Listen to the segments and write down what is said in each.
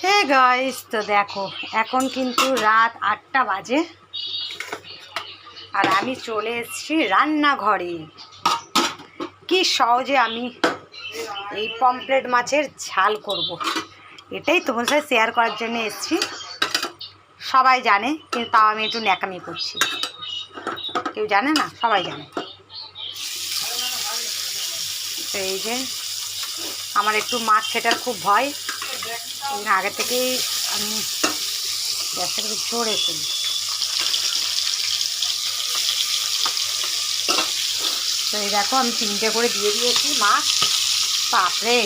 Hey guys তো দেখো, এখন কিন্তু রাত আটটা বাজে। আর আমি চলে এসেছি রান্নাঘরে। কি সহজে আমি এই পমপ্লেট মাছের ঝাল করব। এটাই তোমার সাথে শেয়ার করার জন্য এসেছি। সবাই জানে, কিন্তু তাও আমি একটু ন্যাকামি করছি। কেউ জানে না? সবাই জানে। এই যে, আমার একটু মাছ খেটার খুব ভয়। ওই আগে থেকেই আমি গ্যাসটা একটু জোরে করি তো এই দেখো, আমি তিনটে করে দিয়ে দিয়েছি মাছ বাপরে!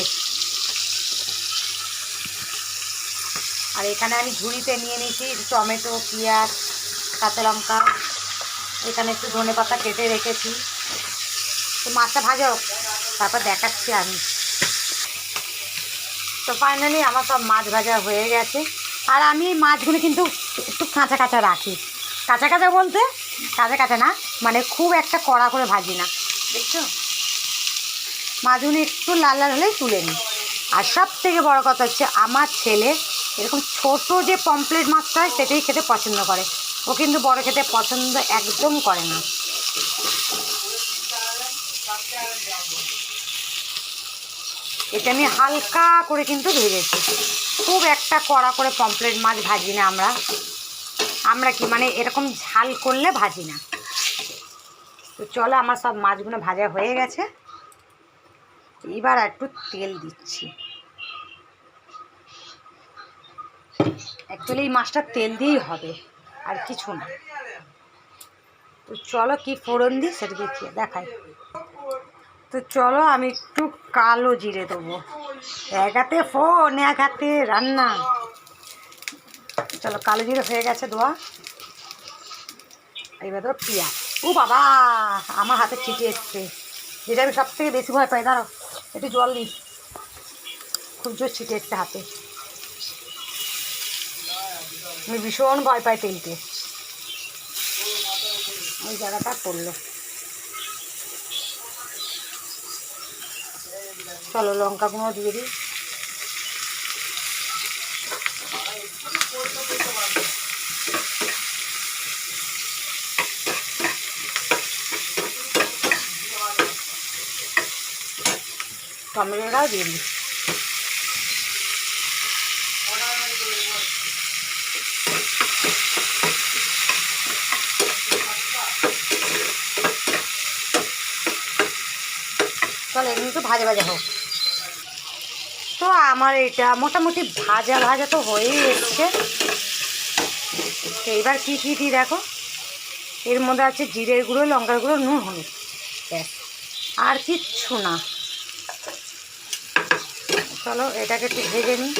আর এখানে আমি ঝুড়িতে নিয়ে নিয়েছি টমেটো, পেঁয়াজ, কাঁচা লঙ্কা। এখানে একটু ধনে পাতা কেটে রেখেছি। তো মাছটা ভাজা তারপর দেখাচ্ছি আমি। তো ফাইনালি আমার সব মাছ ভাজা হয়ে গেছে। আর আমি মাছগুলো কিন্তু একটু কাঁচা কাঁচা রাখি। কাঁচা কাঁচা বলতে কাঁচা কাঁচা না মানে খুব একটা কড়া করে ভাজি না। দেখছ? মাছগুলো একটু লাল লাল হলেই তুলে নিই। আর সব থেকে বড় কথা হচ্ছে আমার ছেলে এরকম ছোট যে পমপ্লেট মাছটা হয় সেটাই খেতে পছন্দ করে। ও কিন্তু বড় খেতে পছন্দ একদম করে না। এটা আমি হালকা করে কিন্তু ভেজেছি। খুব একটা কড়া করে পমপ্লেট মাছ ভাজি না আমরা। আমরা কি মানে এরকম ঝাল করলে ভাজি না। তো চলো আমার সব মাছগুলো ভাজা হয়ে গেছে। এবার একটু তেল দিচ্ছি। অ্যাকচুয়ালি এই মাছটা তেল দিয়েই হবে, আর কিছু না। তো চলো কি ফোড়ন দিই সেটা দেখিয়ে দেখাই। তো চলো আমি একটু কালো জিরে দেবো। এক হাতে ফোন, এক হাতে রান্না। চলো কালো জিরে হয়ে গেছে দোয়া এবার তো পিঁয়াজ। ও বাবা, আমার হাতে ছিটে এসছে। যেটা আমি সব থেকে বেশি ভয় পাই, দাঁড়াও, একটু জল দিই। খুব জোর ছিটে এসছে হাতে। আমি ভীষণ ভয় পাই তেলতে ওই জায়গাটা পড়ল। চলো লঙ্কা গুঁড়ো দিয়ে দিই। টমেটোটাও দিয়ে দিই। চলো, এমনি একটু ভাজা ভাজা হোক। তো আমার এটা মোটামুটি ভাজা ভাজা তো হয়েই এসছে। এইবার কী কী দিই দেখো? এর মধ্যে আছে জিরের গুঁড়ো, লঙ্কার গুঁড়ো, নুন, হলুদ। ব্যাস। আর কিচ্ছু না। চলো, এটাকে একটু ভেজে নিই।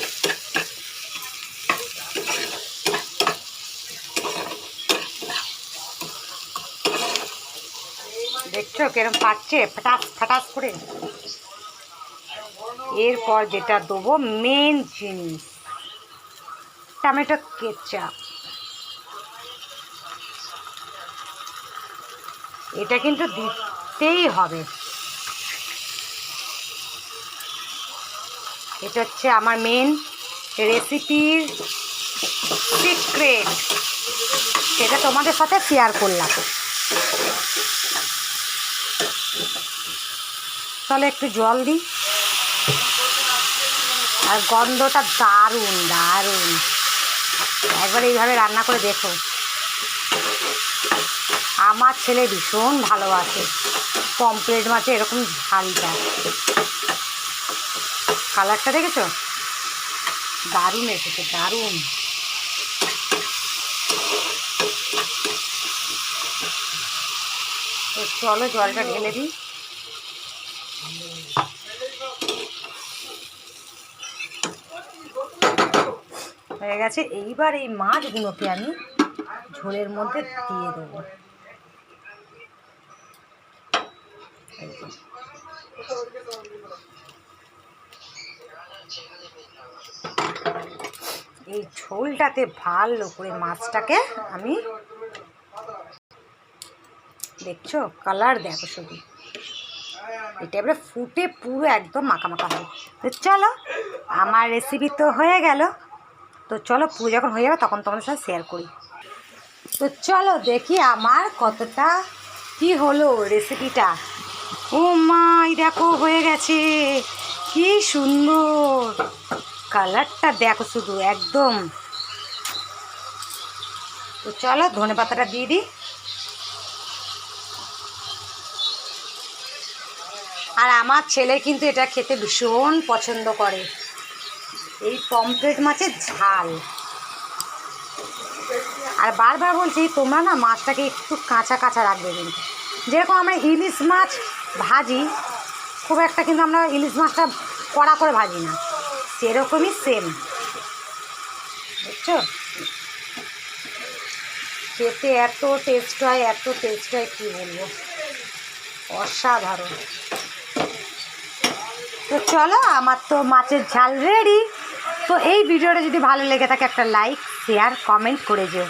দেখছ কিরম পাচ্ছে? ফাটাস ফাটাস করে। এরপর যেটা দেবো মেন জিনিস। Tomato ketchup. এটা কিন্তু দিতেই হবে। এটা হচ্ছে আমার মেন রেসিপির সিক্রেট সেটা তোমাদের সাথে শেয়ার করলাম। তাহলে একটু জল দিই। আর গন্ধটা দারুণ দারুণ। একবার এইভাবে রান্না করে দেখো। আমার ছেলে ভীষণ ভালোবাসে পমপ্লেট মাছে এরকম ঝালটা। কালারটা দেখেছ? দারুণ এসেছে, দারুণ। তো চলো জলটা ঢেলে দিই। হয়ে গেছে। এইবার এই মাছগুলোকে আমি ঝোলের মধ্যে দিয়ে দেবো। এই ঝোলটাতে ভালো করে মাছটাকে আমি দেখছ? কালার দেখো শুধু। এটা এবারে ফুটে পুরো একদম মাখা মাখা চলো, আমার রেসিপি তো হয়ে গেল। তো চলো পুজো যখন হয়ে যাবে তখন তোমাদের সাথে শেয়ার করি। তো চলো দেখি আমার কতটা কি হলো রেসিপিটা ও মাই দেখো হয়ে গেছে। কি সুন্দর। কালারটা দেখো শুধু, একদম। তো চলো ধনে পাতাটা দিয়ে দিই। আর আমার ছেলে কিন্তু এটা খেতে ভীষণ পছন্দ করে। এই পমফ্রেট মাছের ঝাল। আর বারবার বলছি, তোমরা না মাছটাকে একটু কাঁচা কাঁচা রাখবে কিন্তু। যেরকম আমরা ইলিশ মাছ ভাজি, খুব একটা কিন্তু আমরা ইলিশ মাছটা কড়া করে ভাজি না। সেরকমই সেম বুঝছ? খেতে এত টেস্ট হয়, এত টেস্ট হয়, কী বলব? অসাধারণ। তো চলো, আমার তো মাছের ঝাল রেডি তো এই ভিডিওটা যদি ভালো লেগে থাকে, একটা লাইক শেয়ার কমেন্ট করে যেও।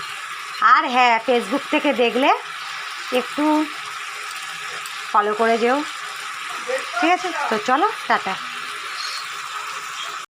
আর হ্যাঁ ফেসবুক থেকে দেখলে একটু ফলো করে যেও। ঠিক আছে? তো চলো, টাটা।